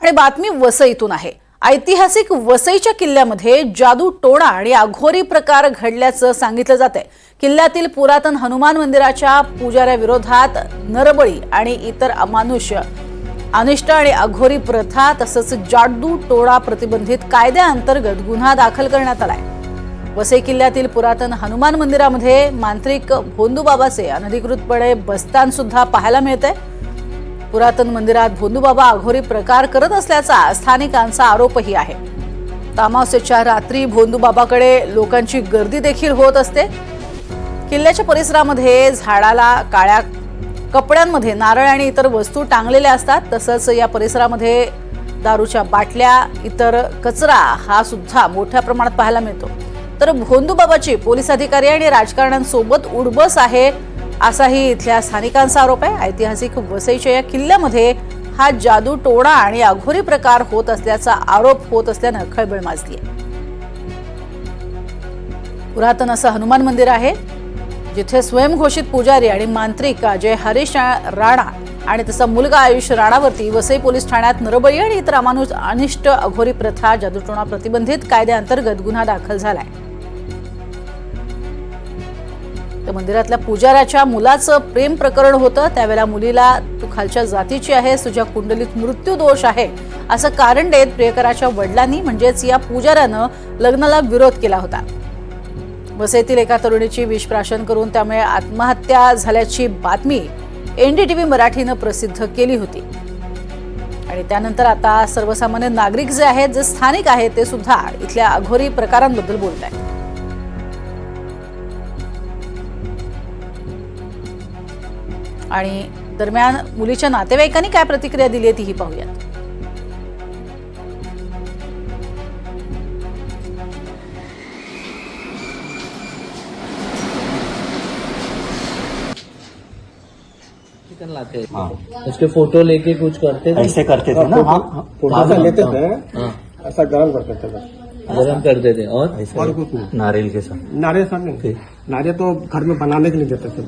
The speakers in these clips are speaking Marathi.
आणि बातमी वसईतून आहे. ऐतिहासिक वसईच्या किल्ल्यामध्ये जादू टोणा आणि अघोरी प्रकार घडल्याचं सांगितलं जात आहे किल्ल्यातील पुरातन हनुमान मंदिराच्या पुजाऱ्याविरोधात नरबळी आणि इतर अमानुष्य अनिष्ट आणि अघोरी प्रथा तसंच जादू टोळा प्रतिबंधित कायद्याअंतर्गत गुन्हा दाखल करण्यात आलाय. वसई किल्ल्यातील पुरातन हनुमान मंदिरामध्ये मांत्रिक भोंदूबाबाचे अनधिकृतपणे बस्तान सुद्धा पाहायला आहे पुरातन मंदिरात भोंदूबाबा अघोरी प्रकार करत असल्याचा स्थानिकांचा आरोपही आहे. तामावसेच्या रात्री भोंदूबाबाकडे लोकांची गर्दी देखील होत असते. किल्ल्याच्या परिसरामध्ये झाडाला काळ्या कपड्यांमध्ये नारळ आणि इतर वस्तू टांगलेल्या असतात. तसंच या परिसरामध्ये दारूच्या बाटल्या इतर कचरा हा सुद्धा मोठ्या प्रमाणात पाहायला मिळतो. तर भोंदूबाबाची पोलीस अधिकारी आणि राजकारण्यांसोबत उडबस आहे असाही इथल्या स्थानिकांचा आरोप आहे. ऐतिहासिक वसईच्या या किल्ल्यामध्ये हा जादू टोळा आणि अघोरी प्रकार होत असल्याचा आरोप होत असल्यानं खळबळ माजली आहे. पुरातन असं हनुमान मंदिर आहे जिथे स्वयंघोषित पुजारी आणि मांत्रिक अजय हरीश राणा आणि तसा मुलगा आयुष राणावरती वसई पोलीस ठाण्यात नरबळी आणि इतर अमानुष अनिष्ट अघोरी प्रथा जादूटोणा प्रतिबंधित कायद्याअंतर्गत गुन्हा दाखल झालाय. तर मंदिरातल्या पुजाऱ्याच्या मुलाचं प्रेम प्रकरण होतं. त्यावेळेला मुलीला तू खालच्या जातीची आहेस तुझ्या कुंडलीत मृत्यू दोष आहे. असं कारण देत प्रियकराच्या वडिलांनी म्हणजेच या पुजाऱ्यानं लग्नाला विरोध केला होता. वसईतील एका तरुणीची विषप्राशन करून त्यामुळे आत्महत्या झाल्याची बातमी एनडीटीव्ही मराठीनं प्रसिद्ध केली होती. आणि त्यानंतर आता सर्वसामान्य नागरिक जे आहेत जे स्थानिक आहेत ते सुद्धा इथल्या अघोरी प्रकारांबद्दल बोलत आहेत आणि दरम्यान मुलीच्या नातेवाईकांनी काय प्रतिक्रिया दिली आहे तीही पाहूयात. लाते हाँ. उसके फोटो लेके कुछ करते थे? ऐसे करते थे ना? हाँ फोटो लेते। थे हाँ. ऐसा गरम करते थे गरम करते थे और? और कुछ नहीं। नारियल के साथ। नारियल नहीं। नारियल तो घर में बनाने के लिए देते थे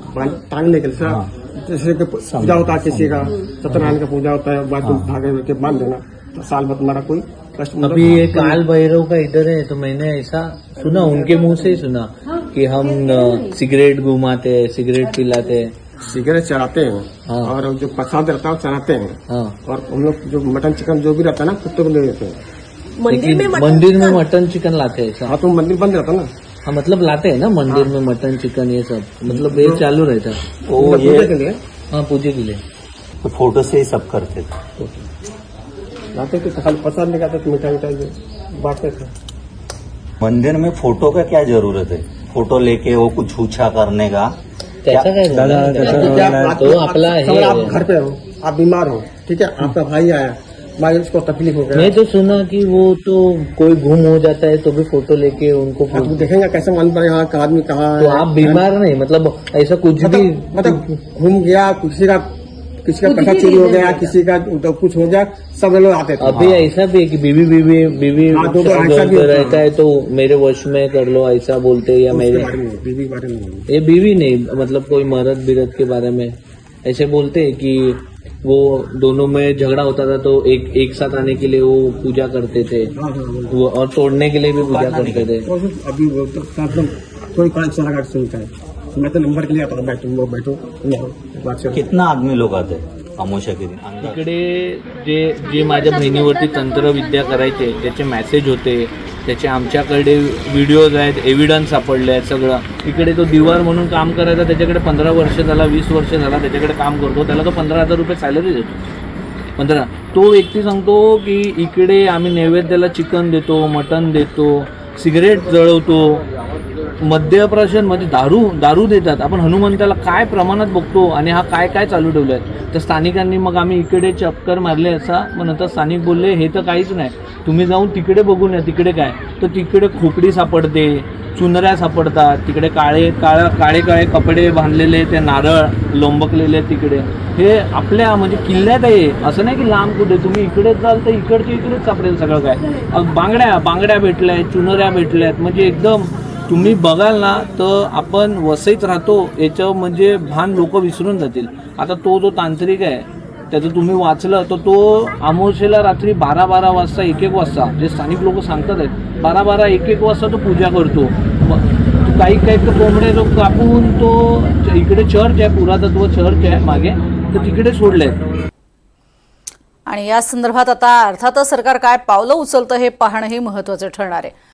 टांगने के लिए हाँ। जैसे कि पूजा होता है किसी का सत्यनारायण का पूजा होता है बाद में धागे के बाँध देना। तो साल भर तुम्हारा कोई कष्ट मतलब अभी ये काल भैरव का इधर है तो मैंने ऐसा सुना उनके मुँह से ही सुना कि हम सिगरेट घुमाते हैं सिगरेट पिलाते हैं। सिगरेट चढ़ाते हैं। हाँ। और जो प्रसाद रहता है वो चढ़ाते हैं। हाँ। और हम लोग जो मटन चिकन जो भी रहता है ना कुत्ते को दे देते हैं। लेकिन मंदिर में मटन चिकन? लाते हैं हाँ तो मंदिर बंद रहता ना? हाँ मतलब लाते हैं ना मंदिर में मटन चिकन ये सब। मतलब ये चालू रहता। है तो पूजा के लिए? हाँ पूजे के लिए। तो फ़ोटो से ही सब करते थे। लाते थे तो खाली प्रसाद लेके आते थे मिठाई मिठाई बांटते थे। मंदिर में फ़ोटो का क्या ज़रूरत है? फ़ोटो लेके वो कुछ ऊँचा करने का? कैसा काय तो आप- आपला हे। घर पे हो आप बीमार हो ठीक है? आपका भाई आया भाई उसको तकलीफ़ हो गया। मैं तो सुना कि वो तो कोई गुम हो जाता है तो भी फ़ोटो लेके उनको आप देखेंगे कैसे मालूम पड़ेगा यहाँ का आदमी कहाँ तो आप बीमार नहीं मतलब ऐसा कुछ भी मतलब मतलब घूम गया किसी का किसी का पैसा चोरी हो गया किसी का तो कुछ हो गया सब लोग आते थे। अभी ऐसा भी है कि बीवी बीवी बीवी हाँ, होता है। रहता है तो मेरे वश में कर लो ऐसा बोलते हैं या मेरे बीवी के बारे में ये बीवी नहीं मतलब कोई मरद बिरद के बारे में। ऐसे बोलते हैं कि वो दोनों में झगड़ा होता था तो एक एक साथ आने के लिए वो पूजा करते थे। वो और तोड़ने के लिए भी पूजा करते थे। अभी कोई कान चला कर सुनता है। मैं तो नंबर के लिए आता बैठो वो बैठो कितना आदमी लोग आते हैं अमोशा के दिन? इकडे जे जे माझ्या बहिणीवरती तंत्रविद्या करायचे त्याचे मेसेज होते त्याचे आमच्याकडे व्हिडिओज आहेत एव्हिडन्स सापडले आहेत सगळं. इकडे तो दिवार म्हणून काम करायचा त्याच्याकडे पंधरा वर्ष झाला वीस वर्ष झाला त्याच्याकडे काम करतो त्याला तो पंधरा हजार रुपये सॅलरी देतो. पंधरा. तो व्यक्ती सांगतो की इकडे आम्ही नैवेद्याला चिकन देतो मटन देतो सिगरेट जळवतो मद्यप्राशन म्हणजे दारू दारू देतात. आपण हनुमंताला काय प्रमाणात बघतो आणि हा काय काय चालू ठेवलाय? तर स्थानिकांनी मग आम्ही इकडे चक्कर मारले असा. मग नंतर स्थानिक बोलले हे तर काहीच नाही. तुम्ही जाऊन तिकडे बघून या. तिकडे काय? तर तिकडे खोपडी सापडते चुनऱ्या सापडतात. तिकडे काळे काळ काळे काळे कपडे बांधलेले ते नारळ लोंबकलेले तिकडे. हे आपल्या म्हणजे किल्ल्यात आहे. असं नाही की लांब कुठे. तुम्ही इकडेच जाल तर इकडचे इकडेच सापडेल सगळं काय. बांगड्या बांगड्या भेटल्या आहेत चुनऱ्या भेटल्या आहेत म्हणजे एकदम तुम्ही बघाल ना तर आपण वसईत राहतो याचं म्हणजे भान लोक विसरून जातील. आता तो जो तांत्रिक आहे त्याचं तुम्ही वाचलं तर तो अमावस्येला रात्री बारा बारा वाजता एक एक वाजता जे स्थानिक लोक सांगतात आहेत बारा बारा एक एक वाजता तो पूजा करतो. काही काही तो कोंबडे तो कापून तो इकडे चर्च आहे पुरातत्व चर्च आहे मागे तर तिकडे सोडले. आणि या संदर्भात आता अर्थातच सरकार काय पावलं उचलतं हे पाहणंही महत्वाचं ठरणार आहे.